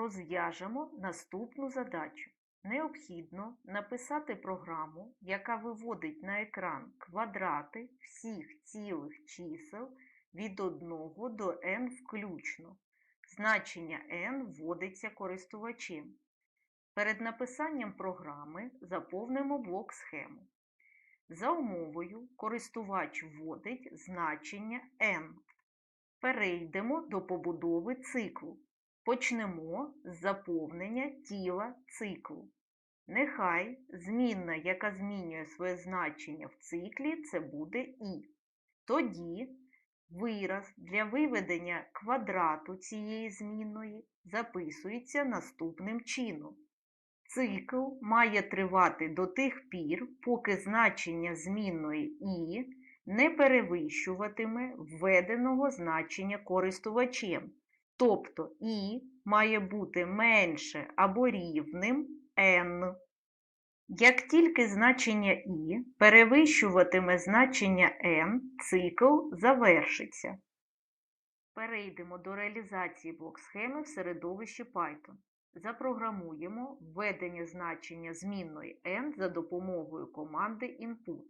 Розв'яжемо наступну задачу. Необхідно написати програму, яка виводить на екран квадрати всіх цілих чисел від 1 до n включно. Значення n вводиться користувачем. Перед написанням програми заповнимо блок схему. За умовою користувач вводить значення n. Перейдемо до побудови циклу. Почнемо з заповнення тіла циклу. Нехай змінна, яка змінює своє значення в циклі, це буде і. Тоді вираз для виведення квадрату цієї змінної записується наступним чином. Цикл має тривати до тих пір, поки значення змінної і не перевищуватиме введеного значення користувачем. Тобто і має бути менше або рівним n. Як тільки значення і перевищуватиме значення n, цикл завершиться. Перейдемо до реалізації блок-схеми в середовищі Python. Запрограмуємо введення значення змінної n за допомогою команди input.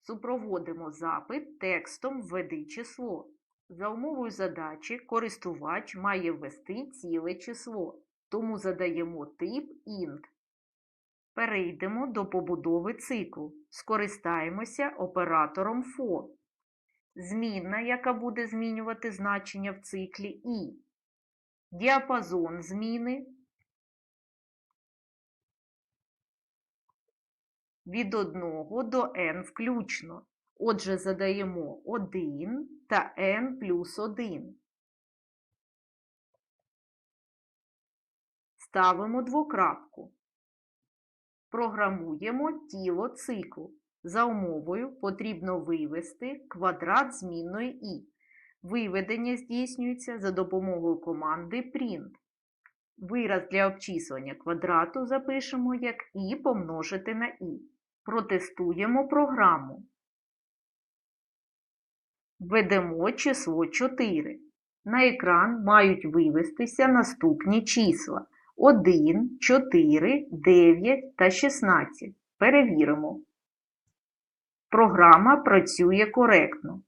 Супроводимо запит текстом «Введи число». За умовою задачі користувач має ввести ціле число, тому задаємо тип int. Перейдемо до побудови циклу. Скористаємося оператором for. Змінна, яка буде змінювати значення в циклі і. Діапазон зміни від 1 до n включно. Отже, задаємо 1 та n плюс 1. Ставимо двокрапку. Програмуємо тіло циклу. За умовою потрібно вивести квадрат змінної і. Виведення здійснюється за допомогою команди print. Вираз для обчислення квадрату запишемо як і помножити на і. Протестуємо програму. Введемо число 4. На екран мають вивестися наступні числа 1, 4, 9 та 16. Перевіримо. Програма працює коректно.